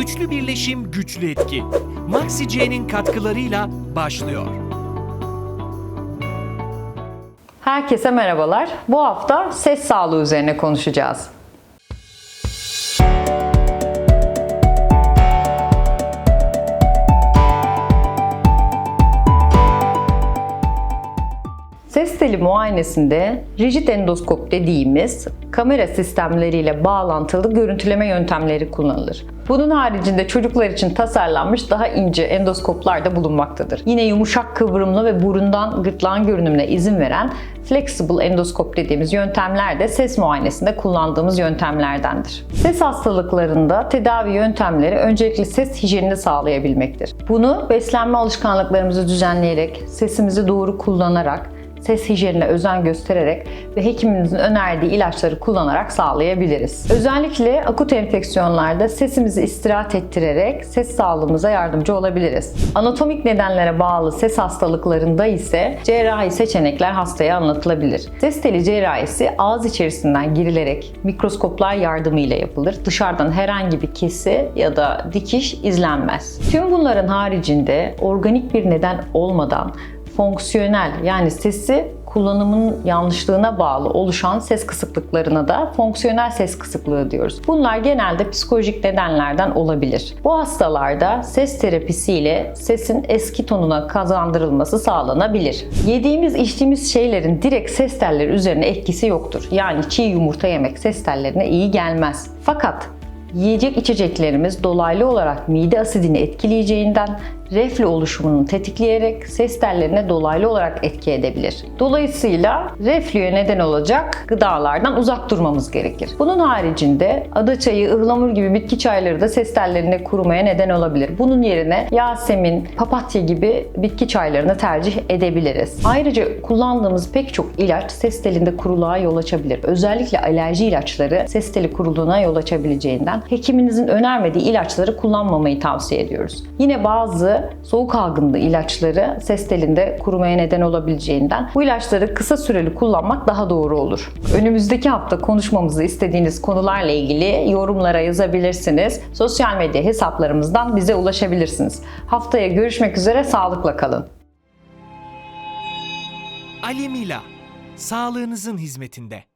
Üçlü birleşim güçlü etki. Maxi C'nin katkılarıyla başlıyor. Herkese merhabalar. Bu hafta ses sağlığı üzerine konuşacağız. Ses teli muayenesinde rigid endoskop dediğimiz kamera sistemleriyle bağlantılı görüntüleme yöntemleri kullanılır. Bunun haricinde çocuklar için tasarlanmış daha ince endoskoplar da bulunmaktadır. Yine yumuşak kıvrımlı ve burundan gırtlağın görünümüne izin veren flexible endoskop dediğimiz yöntemler de ses muayenesinde kullandığımız yöntemlerdendir. Ses hastalıklarında tedavi yöntemleri öncelikle ses hijyenini sağlayabilmektir. Bunu beslenme alışkanlıklarımızı düzenleyerek, sesimizi doğru kullanarak, ses hijyenine özen göstererek ve hekiminizin önerdiği ilaçları kullanarak sağlayabiliriz. Özellikle akut enfeksiyonlarda sesimizi istirahat ettirerek ses sağlığımıza yardımcı olabiliriz. Anatomik nedenlere bağlı ses hastalıklarında ise cerrahi seçenekler hastaya anlatılabilir. Ses teli cerrahisi ağız içerisinden girilerek mikroskoplar yardımıyla yapılır. Dışarıdan herhangi bir kesi ya da dikiş izlenmez. Tüm bunların haricinde organik bir neden olmadan fonksiyonel yani sesi kullanımın yanlışlığına bağlı oluşan ses kısıklıklarına da fonksiyonel ses kısıklığı diyoruz. Bunlar genelde psikolojik nedenlerden olabilir. Bu hastalarda ses terapisiyle sesin eski tonuna kazandırılması sağlanabilir. Yediğimiz, içtiğimiz şeylerin direkt ses telleri üzerine etkisi yoktur. Yani çiğ yumurta yemek ses tellerine iyi gelmez. Fakat Yiyecek içeceklerimiz dolaylı olarak mide asidini etkileyeceğinden reflü oluşumunu tetikleyerek ses tellerine dolaylı olarak etki edebilir. Dolayısıyla reflüye neden olacak gıdalardan uzak durmamız gerekir. Bunun haricinde ada çayı, ıhlamur gibi bitki çayları da ses tellerinde kurumaya neden olabilir. Bunun yerine yasemin, papatya gibi bitki çaylarını tercih edebiliriz. Ayrıca kullandığımız pek çok ilaç ses telinde kuruluğa yol açabilir. Özellikle alerji ilaçları ses teli kuruluğuna yol açabileceğinden hekiminizin önermediği ilaçları kullanmamayı tavsiye ediyoruz. Yine bazı soğuk algınlığı ilaçları ses telinde kurumaya neden olabileceğinden bu ilaçları kısa süreli kullanmak daha doğru olur. Önümüzdeki hafta konuşmamızı istediğiniz konularla ilgili yorumlara yazabilirsiniz. Sosyal medya hesaplarımızdan bize ulaşabilirsiniz. Haftaya görüşmek üzere sağlıkla kalın. Alemila, sağlığınızın hizmetinde.